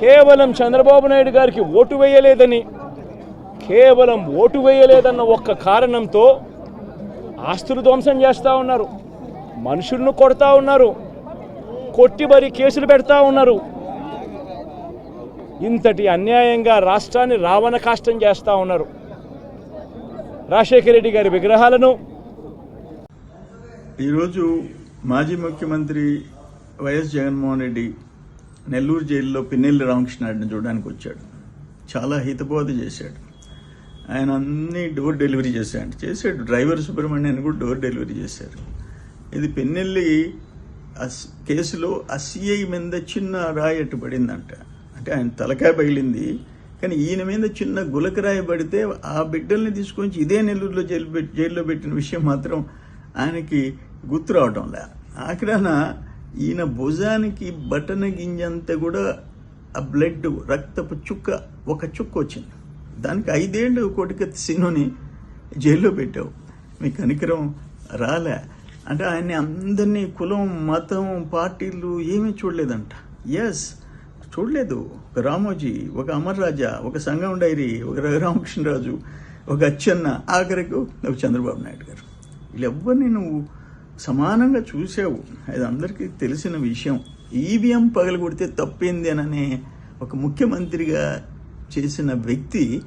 కేవలం చంద్రబాబు నాయుడు గారికి ఓటు వేయలేదని కేవలం ఓటు వేయలేదన్న ఒక్క కారణంతో ఆస్తులు ధ్వంసం చేస్తూ ఉన్నారు మనుషులను కొడతా ఉన్నారు కొట్టి మరి కేసులు పెడతా ఉన్నారు. ఇంతటి అన్యాయంగా రాష్ట్రాన్ని రావణ కాష్టం చేస్తూ ఉన్నారు. రాజశేఖర రెడ్డి గారి విగ్రహాలను ఈరోజు మాజీ ముఖ్యమంత్రి వైఎస్ జగన్మోహన్ రెడ్డి నెల్లూరు జైల్లో పిన్నెల్లి రామకృష్ణారెడ్డిని చూడడానికి వచ్చాడు. చాలా హితబోధ చేశాడు. ఆయన అన్ని డోర్ డెలివరీ చేశాడు. చేశాడు. డ్రైవర్ సుబ్రహ్మణ్యాన్ని కూడా డోర్ డెలివరీ చేశారు. ఇది పెన్నెల్లి అస్- కేసులో అసిఐ మీద చిన్న రాయి పడిందంట. అంటే ఆయన తలకాయ పగిలింది. కానీ ఈయన మీద చిన్న గులకరాయి పడితే ఆ బిడ్డల్ని తీసుకొని ఇదే నెల్లూరులో జైలు జైల్లో పెట్టిన విషయం మాత్రం ఆయనకి గుర్తు రావటంలే. ఆఖరాన ఈయన భుజానికి బటన గింజంతా కూడా ఆ బ్లడ్ రక్తపు చుక్క ఒక చుక్క వచ్చింది. దానికి ఐదేళ్ళు కొటికత్తి సినుని జైల్లో పెట్టావు. మీ కనికరం రాలే. అంటే ఆయన్ని అందరినీ కులం మతం పార్టీలు ఏమీ చూడలేదంట. ఎస్ చూడలేదు. ఒక రామోజీ ఒక అమర్ రాజా ఒక సంగం డైరీ ఒక రఘురామకృష్ణరాజు ఒక అచ్చన్న ఆఖరికి ఒక చంద్రబాబు నాయుడు గారు. వీళ్ళెవ్వరిని నువ్వు సమానంగా చూసావు అది అందరికీ తెలిసిన విషయం. ఈవీఎం పగలగొడితే తప్పింది అననే ఒక ముఖ్యమంత్రిగా చేసిన వ్యక్తి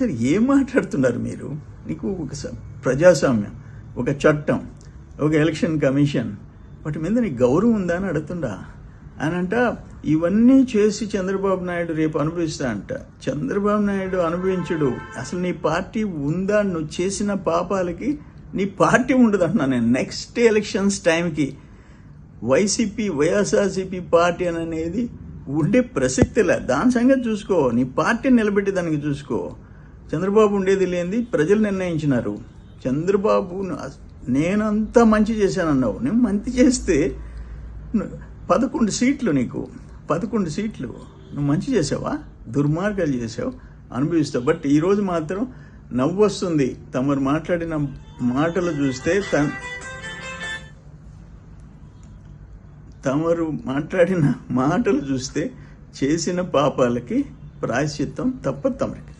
సరే ఏం మాట్లాడుతున్నారు మీరు? నీకు ఒక స- ప్రజాస్వామ్యం ఒక చట్టం ఒక ఎలక్షన్ కమిషన్ వాటి మీద నీకు గౌరవం ఉందా? అని అడుగుతుండా. అని అంట ఇవన్నీ చేసి చంద్రబాబు నాయుడు రేపు అనుభవిస్తా అంట. చంద్రబాబు నాయుడు అనుభవించడు. అసలు నీ పార్టీ ఉందా? నువ్వు చేసిన పాపాలకి నీ పార్టీ ఉండదు అంటున్నా నేను. నెక్స్ట్ ఎలక్షన్స్ టైంకి వైసీపీ వైఎస్ఆర్సీపీ పార్టీ అని అనేది ఉండే ప్రసక్తిలే దాని సంగతి చూసుకో. నీ పార్టీని నిలబెట్టి దానికి చూసుకో. చంద్రబాబు ఉండేది లేనిది ప్రజలు నిర్ణయించినారు. చంద్రబాబు నేనంతా మంచి చేశానన్నావు. నేను మంచి చేస్తే పదకొండు సీట్లు నీకు. పదకొండు సీట్లు. నువ్వు మంచి చేసావా? దుర్మార్గాలు చేసావు. అనుభవిస్తావు. బట్ ఈరోజు మాత్రం నవ్వు వస్తుంది తమరు మాట్లాడిన మాటలు చూస్తే తన తమరు మాట్లాడిన మాటలు చూస్తే చేసిన పాపాలకి ప్రాయశ్చిత్తం తప్ప తమరికి.